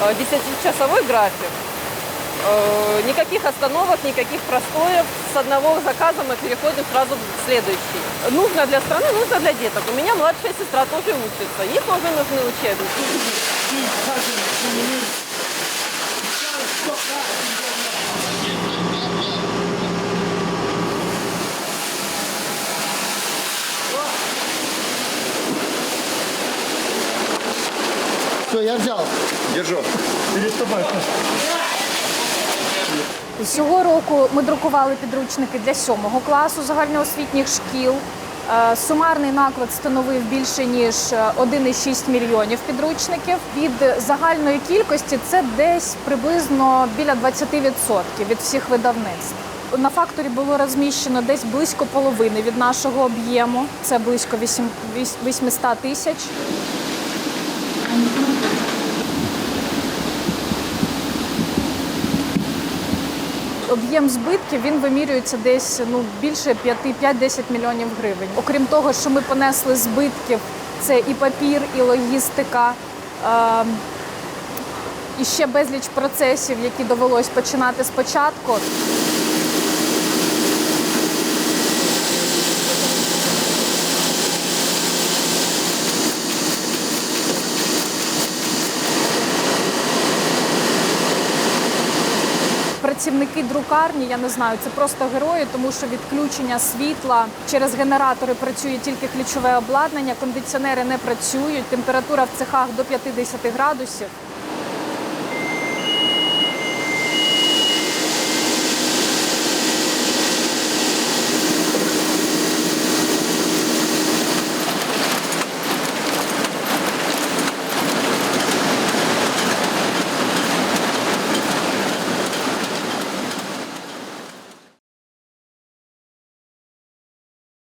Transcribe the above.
э, 10-часовой график. Э, Никаких остановок, никаких простоев. С одного заказа мы переходим сразу в следующий. Нужно для страны, нужно для деток. У меня младшая сестра тоже учится. Ей тоже нужны учебники. Все, я взял. Держу. Переставай. Цього року ми друкували підручники для сьомого класу загальноосвітніх шкіл. Е, Сумарний наклад становив більше ніж е, 1,6 мільйонів підручників. Від загальної кількості це десь приблизно біля 20% від всіх видавництв. На факторі було розміщено десь близько половини від нашого об'єму. Це близько 800 тисяч. Об'єм збитків він вимірюється десь ну більше 5-10 мільйонів гривень. Окрім того, що ми понесли збитків, це і папір, і логістика, е, і ще безліч процесів, які довелось починати спочатку. Працівники друкарні, я не знаю, це просто герої, тому що відключення світла через генератори працює тільки ключове обладнання, кондиціонери не працюють, температура в цехах до 50 градусів.